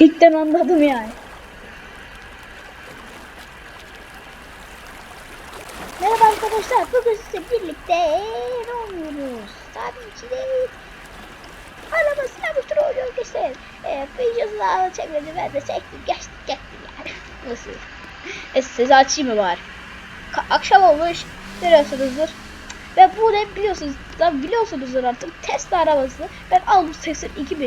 İlkten anladım yani. Merhaba arkadaşlar. Bugün sizinle birlikte ne oynuyoruz? Tabii ki de arabasına bu tür oynuyoruz işte. Evet, videosu daha çekmedi. Ben de çektim. Geçtim geçtim yani. Nasıl? E, size açayım mı? Ka- akşam olmuş. Görüyorsunuzdur. Ve bu ne biliyorsunuz, tabii biliyorsunuzdur artık Tesla arabası. Ben aldım 82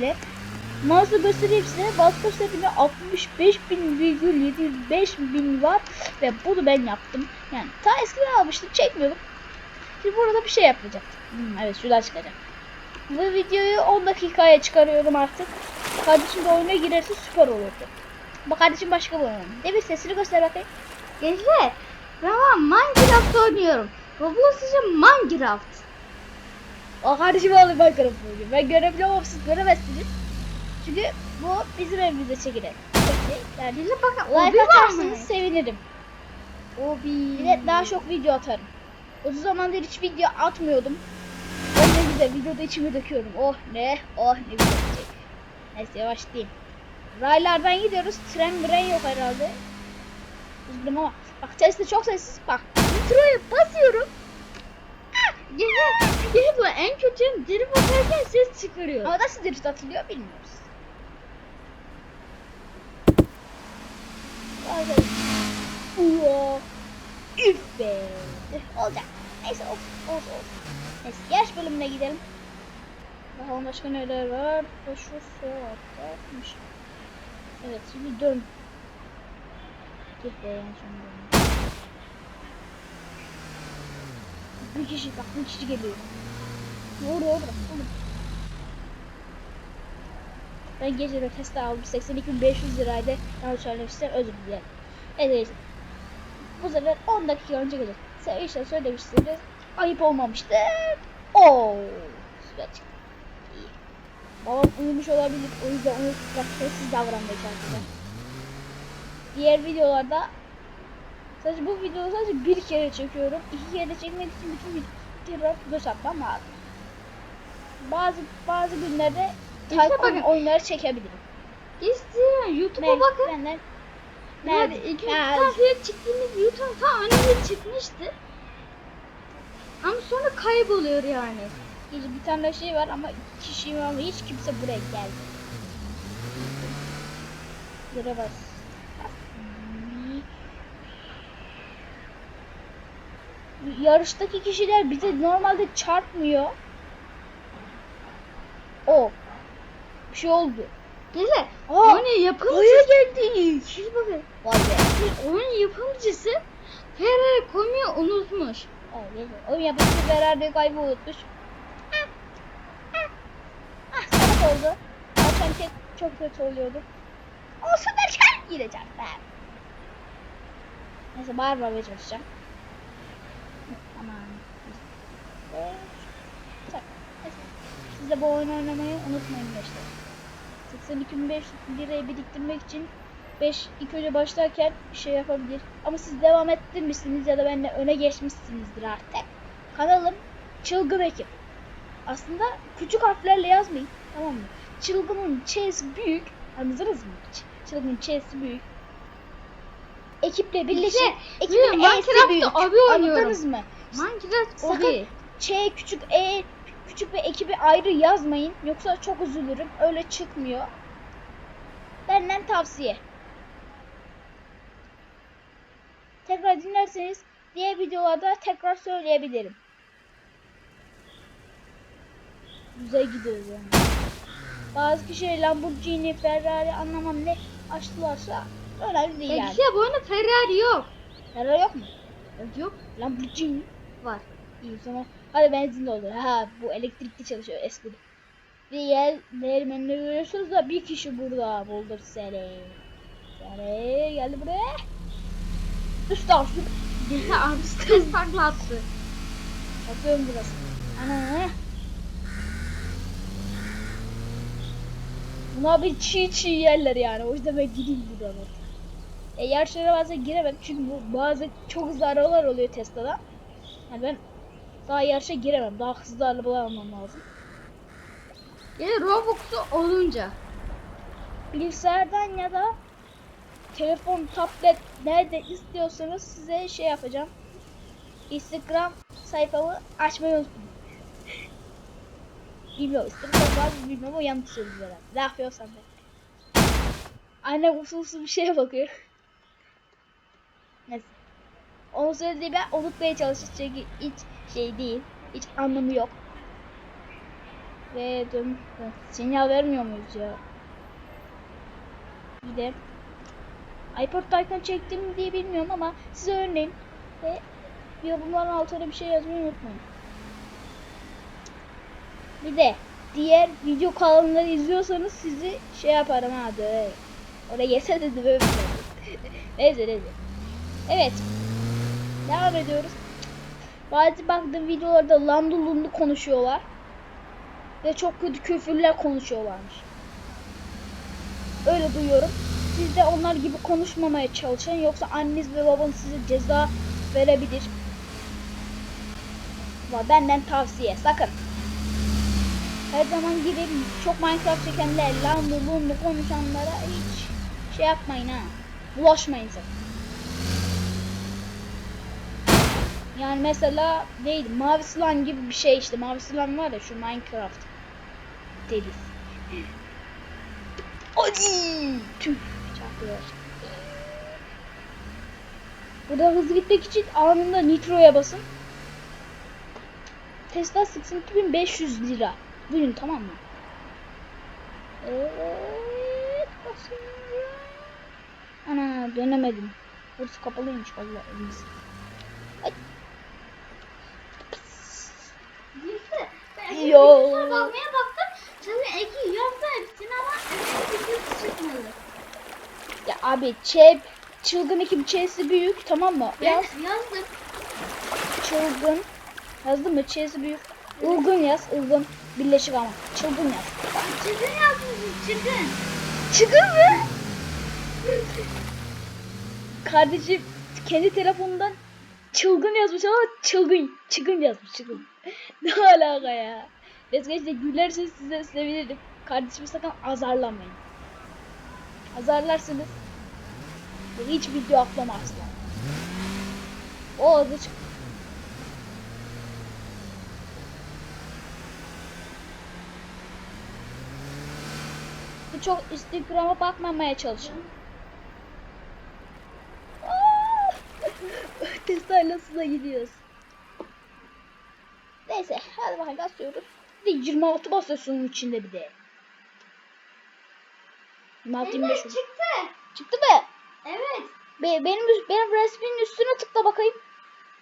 Mouse'u göstereyim size. Bas gösterdiğimde 65 bin virgül 705 bin var. Ve bunu ben yaptım. Yani ta eskiden almıştım çekmiyordum. Şimdi burada bir şey yapacağım. Hmm, evet şuradan çıkacağım. Bu videoyu 10 dakikaya çıkarıyorum artık. Kardeşim de oyuna girerse süper olurdu. Bak kardeşim başka bir oyun. Değil mi? Sesini göster bakayım. Gençler ben Minecraft oynuyorum. Roblox için Minecraft. O kardeşim alayım Minecraft oynuyor. Ben görebiliyorum ama siz göremezsiniz. Çünkü bu bizim evimizde çekilen. Peki, yani Bize bakın like atarsanız sevinirim. Obi. Bir de daha çok video atarım. Uzun zamandır hiç video atmıyordum. Oh ne güzel videoda içimi döküyorum. Oh ne oh ne güzel. Neyse yavaşlayayım. Raylardan gidiyoruz. Tren miren yok herhalde. Üzgünüm ama. Bak Tesla çok sessiz. Bak. Nitro'ya basıyorum. Gençler, gençler en kötü deri bakarken ses çıkarıyor. Ama nasıl drift atılıyor bilmiyoruz. Uaa. Üf be. Olacak. Neyse olsun olsun olsun. Neyse yarış bölümüne gidelim. Bakalım başka neler var. Şu saattaymış. Evet şimdi dön. Tüh be şimdi dön. Bir kişi bak bir kişi geliyor. Orada orada orada. Ben gece Tesla aldım 82.500 liraydı. Yanlış söylemişsem özür dilerim. Evet. Bu sefer 10 dakika önce gelir. Sen işte söylemişsiniz. Ayıp olmamıştı. Oo. Süper çıktı. Babam uyumuş olabilir. O yüzden onu biraz sessiz davranmaya çalışacağım. Diğer videolarda sadece bu videoyu sadece bir kere çekiyorum. İki kere çekmek için bütün videoları göz atmam lazım. Bazı bazı günlerde Tycoon bakın. oyunları çekebilirim. İşte YouTube'a bakın. Benden Yani Nerede? iki Ha, tane çıktığımız YouTube tam önümüze çıkmıştı. Ama sonra kayboluyor yani. Bir tane şey var ama kişi ama hiç kimse buraya geldi. Yere bas. Yarıştaki kişiler bize normalde çarpmıyor. O. Bir şey oldu. Gençler Aa, oyunun yapımcısı. geldik. Siz bakın. Vay be. Oyunun yapımcısı Ferrari koymayı unutmuş. Evet, oyun yapıcısı Ferrari kaybı unutmuş. Ah, ah, ah, oldu. Zaten tek çok kötü oluyordu. Olsun derken yine çarptım. Neyse bağırmamaya çalışacağım. Aman. Neyse. Siz de bu oyunu oynamayı unutmayın gençler. 82.500 lirayı biriktirmek için 5 ilk önce başlarken bir şey yapabilir. Ama siz devam ettirmişsiniz ya da benimle öne geçmişsinizdir artık. Kanalım Çılgın Ekip. Aslında küçük harflerle yazmayın. Tamam mı? Çılgın'ın Ç'si büyük. Anladınız mı? Çılgın'ın Ç'si büyük. Ekiple birleşin. İşte, Ekibin E'si büyük. abi. Anladınız mı? Minecraft Sakın. Ç küçük E küçük ve ekibi ayrı yazmayın. Yoksa çok üzülürüm. Öyle çıkmıyor. Benden tavsiye. Tekrar dinlerseniz diğer videolarda tekrar söyleyebilirim. Güzel gidiyoruz yani. Bazı kişiler Lamborghini, Ferrari anlamam ne açtılarsa önemli değil yani. Gençler bu oyunda Ferrari yok. Ferrari yok mu? Yok. Lamborghini. Var. İyi o zaman. Hadi benzinli olur. Ha bu elektrikli çalışıyor espri. Diğer değirmenini görüyorsunuz da bir kişi burada. Buldur seni. Seni geldi buraya. Üst al. Gençler abi stres takla attı. Bakıyorum burası. Ana. Buna bir çiğ çiğ yerler yani. O yüzden ben gideyim buradan. E, yarışlara bazen giremem çünkü bu bazı çok hızlı arabalar oluyor Tesla'da. Yani ben daha yarışa giremem. Daha hızlı arabalar almam lazım. Yani Robux'u olunca. bilgisayardan ya da telefon, tablet nerede istiyorsanız size şey yapacağım. Instagram sayfamı açmayı unutmayın. Bilmiyorum. Instagram var mı bilmiyorum ama yanlış söyledim herhalde. Ne yapıyorsam ben. Annem usul usul bir şeye bakıyor. Neyse. Onu söylediğimi ben unutmaya çalışacağım çünkü hiç şey değil. Hiç anlamı yok. Ve dön. Sinyal vermiyor muyuz ya? Bir de iPod Tycoon çektim diye bilmiyorum ama size örneğin ve yorumların altına bir şey yazmayı unutmayın. Bir de diğer video kanalları izliyorsanız sizi şey yaparım ha de. Oraya gelse de böyle neyse neyse. Evet. Devam ediyoruz. Bazı baktığım videolarda landu lundu konuşuyorlar. Ve çok kötü küfürler konuşuyorlarmış. Öyle duyuyorum. Siz de onlar gibi konuşmamaya çalışın. Yoksa anneniz ve babanız size ceza verebilir. Ama benden tavsiye sakın. Her zaman gidip çok Minecraft çekenler, landu lundu konuşanlara hiç şey yapmayın ha. Bulaşmayın sakın. Yani mesela neydi? Mavi Slime gibi bir şey işte. Mavi Slime var ya şu Minecraft. Deli. Hadi! Tüh! Çarpıyor. Burada hızlı gitmek için anında Nitro'ya basın. Tesla 60500 lira. Buyurun tamam mı? Evet. basıyorum. Ana dönemedim. Burası kapalıymış Allah'ım. Neyse. Ben Yo. videosuna bakmaya baktım. Zaten Eki yazdı hepsini ama Eki videosu çıkmadı. Ya abi çep çılgın ekip ç'si büyük tamam mı? Ben Yaz yazdım. çılgın. Yazdın mı? Ç'si büyük. Ilgın yaz. Ilgın. Birleşik ama. Çılgın yaz. Çıkın yazmışsın çıkın. Çılgın mı? Kardeşim kendi telefonundan çılgın yazmış ama çılgın. Çılgın yazmış çılgın. ne alaka ya? Neyse işte gülerse size sevinirim. Kardeşimi sakın azarlamayın. Azarlarsınız. Hiç video atlamaz. O adı çık. Bu çok Instagram'a bakmamaya çalışın. Nasıl gidiyoruz? Neyse hadi bakalım basıyoruz. Bir de 26 basıyorsun içinde bir de. 26 25 Evet çıktı. Çıktı mı? Evet. Be- benim benim resmin üstüne tıkla bakayım.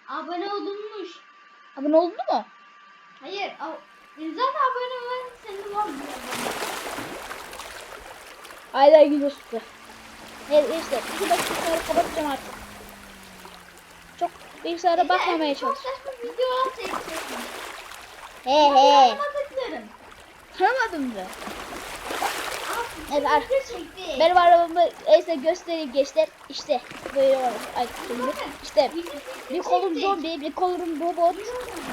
Abone olunmuş. Abone oldu mu? Hayır. Zaten abone olan senin var mı? Hala gidiyorsun. Evet işte iki dakika kapatacağım artık. Çok bilgisayara bakmamaya çalış. Çok saçma videolar çekeceksin. He he. Tanımadım da. Evet, Evet, ar- video çekti. Benim arabamı neyse göstereyim gençler. İşte böyle var. Ay, işte bir kolum zombi, bir kolum robot.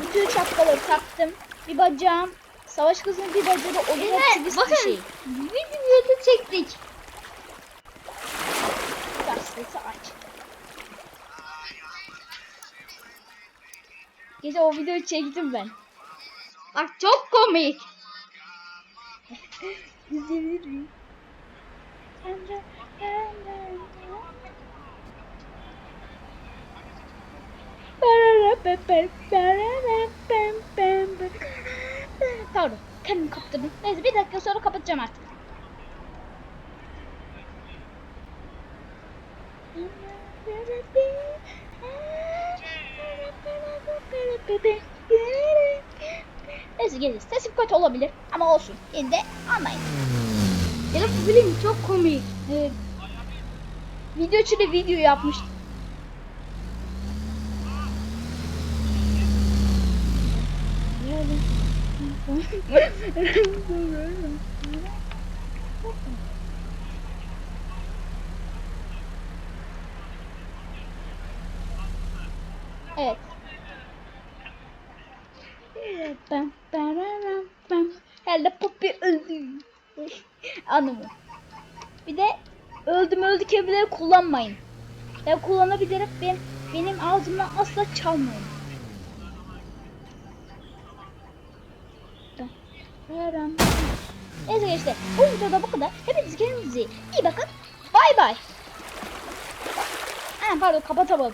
Bütün şapkaları taktım. Bir bacağım savaş kızının bir bacağı da odun Evet, aktivist bir bakın. şey. Video çektik. Gazetesi aç. Gece o videoyu çektim ben. Bak çok komik. İzleyebilir miyim? Pardon, kendimi kaptırdım. Neyse bir dakika sonra kapatacağım artık. Neyse gelir. Sesim kötü olabilir ama olsun. Yine de anlayın. Ya bu film çok komik. Evet. Video içinde video yapmıştım. Evet. Pam, Anlamı. Bir de öldüm öldü kelimeleri kullanmayın. Ben kullanabilirim. Ben, benim ağzımdan asla çalmayın. Neyse gençler bu videoda bu kadar. Hepiniz kendinize iyi bakın. Bay bay. Ha, pardon kapatamadım.